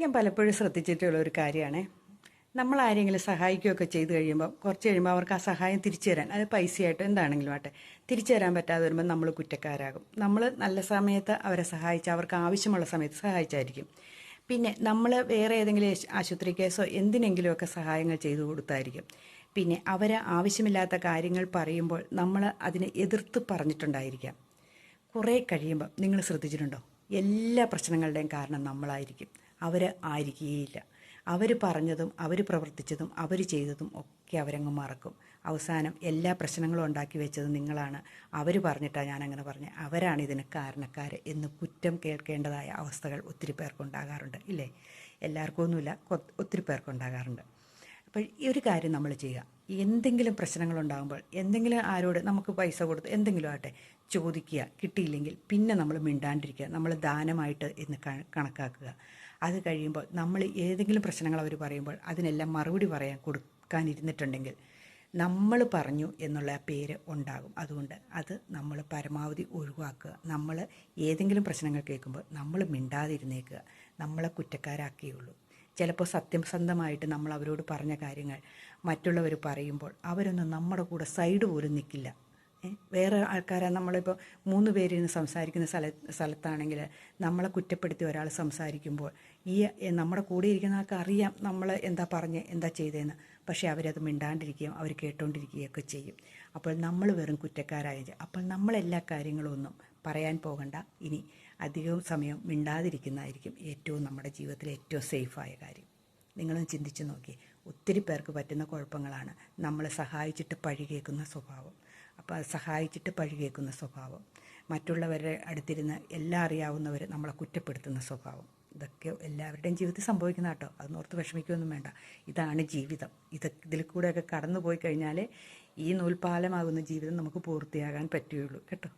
ഞാൻ പലപ്പോഴും ശ്രദ്ധിച്ചിട്ടുള്ള ഒരു കാര്യമാണ്. നമ്മൾ ആരെങ്കിലും സഹായിക്കുകയൊക്കെ ചെയ്ത് കഴിയുമ്പോൾ കുറച്ച് കഴിയുമ്പോൾ അവർക്ക് ആ സഹായം തിരിച്ചു തരാൻ അത് പൈസയായിട്ട് എന്താണെങ്കിലും ആട്ടെ തിരിച്ചു തരാൻ പറ്റാതെ വരുമ്പോൾ നമ്മൾ കുറ്റക്കാരാകും. നമ്മൾ നല്ല സമയത്ത് അവരെ സഹായിച്ച് അവർക്ക് ആവശ്യമുള്ള സമയത്ത് സഹായിച്ചായിരിക്കും. പിന്നെ നമ്മൾ വേറെ ഏതെങ്കിലും ആശ്- ആശുപത്രി കേസോ എന്തിനെങ്കിലുമൊക്കെ സഹായങ്ങൾ ചെയ്തു കൊടുത്തായിരിക്കും. പിന്നെ അവരെ ആവശ്യമില്ലാത്ത കാര്യങ്ങൾ പറയുമ്പോൾ നമ്മൾ അതിനെ എതിർത്ത് പറഞ്ഞിട്ടുണ്ടായിരിക്കാം. കുറേ കഴിയുമ്പോൾ നിങ്ങൾ ശ്രദ്ധിച്ചിട്ടുണ്ടോ? എല്ലാ പ്രശ്നങ്ങളുടെയും കാരണം നമ്മളായിരിക്കും. അവർ ആയിരിക്കുകയില്ല. അവർ പറഞ്ഞതും അവർ പ്രവർത്തിച്ചതും അവർ ചെയ്തതും ഒക്കെ അവരങ്ങ് മറക്കും. അവസാനം എല്ലാ പ്രശ്നങ്ങളും ഉണ്ടാക്കി വെച്ചത് നിങ്ങളാണ്. അവർ പറഞ്ഞിട്ടാണ് ഞാൻ അങ്ങനെ പറഞ്ഞത് അവരാണ് ഇതിന് കാരണക്കാർ എന്ന് കുറ്റം കേൾക്കേണ്ടതായ അവസ്ഥകൾ ഒത്തിരി പേർക്കുണ്ടാകാറുണ്ട് ഇല്ലേ? എല്ലാവർക്കും ഒന്നുമില്ല ഒത്തിരി പേർക്കുണ്ടാകാറുണ്ട് അപ്പോൾ ഈ ഒരു കാര്യം നമ്മൾ ചെയ്യുക. എന്തെങ്കിലും പ്രശ്നങ്ങളുണ്ടാകുമ്പോൾ എന്തെങ്കിലും ആരോട് നമുക്ക് പൈസ കൊടുത്ത് എന്തെങ്കിലും ആകട്ടെ ചോദിക്കുക കിട്ടിയില്ലെങ്കിൽ പിന്നെ നമ്മൾ മിണ്ടാണ്ടിരിക്കുക. നമ്മൾ ദാനമായിട്ട് എന്ന് കണക്കാക്കുക. അത് കഴിയുമ്പോൾ നമ്മൾ ഏതെങ്കിലും പ്രശ്നങ്ങൾ അവർ പറയുമ്പോൾ അതിനെല്ലാം മറുപടി പറയാൻ കൊടുക്കാനിരുന്നിട്ടുണ്ടെങ്കിൽ നമ്മൾ പറഞ്ഞു എന്നുള്ള പേര് ഉണ്ടാകും. അതുകൊണ്ട് അത് നമ്മൾ പരമാവധി ഒഴിവാക്കുക. നമ്മൾ ഏതെങ്കിലും പ്രശ്നങ്ങൾ കേൾക്കുമ്പോൾ നമ്മൾ മിണ്ടാതിരുന്നേക്കുക. നമ്മളെ കുറ്റക്കാരാക്കിയുള്ളൂ. ചിലപ്പോൾ സത്യസന്ധമായിട്ട് നമ്മൾ അവരോട് പറഞ്ഞ കാര്യങ്ങൾ മറ്റുള്ളവർ പറയുമ്പോൾ അവരൊന്നും നമ്മുടെ കൂടെ സൈഡ് പോലും നിൽക്കില്ല. വേറെ ആൾക്കാരെ നമ്മളിപ്പോൾ മൂന്ന് പേരിന്ന് സംസാരിക്കുന്ന സ്ഥല സ്ഥലത്താണെങ്കിൽ നമ്മളെ കുറ്റപ്പെടുത്തി ഒരാൾ സംസാരിക്കുമ്പോൾ ഈ നമ്മുടെ കൂടെ ഇരിക്കുന്ന ആൾക്ക് അറിയാം നമ്മൾ എന്താ പറഞ്ഞ് എന്താ ചെയ്തതെന്ന് പക്ഷേ അവരത് മിണ്ടാണ്ടിരിക്കുകയും അവർ കേട്ടോണ്ടിരിക്കുകയൊക്കെ ചെയ്യും. അപ്പോൾ നമ്മൾ വെറും കുറ്റക്കാരായ അപ്പോൾ നമ്മളെല്ലാ കാര്യങ്ങളും ഒന്നും പറയാൻ പോകണ്ട. ഇനി അധികവും സമയം മിണ്ടാതിരിക്കുന്നതായിരിക്കും ഏറ്റവും നമ്മുടെ ജീവിതത്തിലെ ഏറ്റവും സേഫായ കാര്യം. നിങ്ങളും ചിന്തിച്ച് നോക്കി. ഒത്തിരി പേർക്ക് പറ്റുന്ന കുഴപ്പങ്ങളാണ് നമ്മൾ സഹായിച്ചിട്ട് പഴി കേൾക്കുന്ന സ്വഭാവം. അപ്പോൾ അത് സഹായിച്ചിട്ട് പഴി കേൾക്കുന്ന സ്വഭാവം. മറ്റുള്ളവരുടെ അടുത്തിരുന്ന് എല്ലാം അറിയാവുന്നവർ നമ്മളെ കുറ്റപ്പെടുത്തുന്ന സ്വഭാവം. ഇതൊക്കെ എല്ലാവരുടെയും ജീവിതത്തിൽ സംഭവിക്കുന്ന കേട്ടോ. അത് ഓർത്ത് വിഷമിക്കുകയൊന്നും വേണ്ട. ഇതാണ് ജീവിതം. ഇത് ഇതിൽ കൂടെയൊക്കെ കടന്നു പോയി കഴിഞ്ഞാൽ ഈ നൂൽപാലമാകുന്ന ജീവിതം നമുക്ക് പൂർത്തിയാകാൻ പറ്റുകയുള്ളൂ. കേട്ടോ.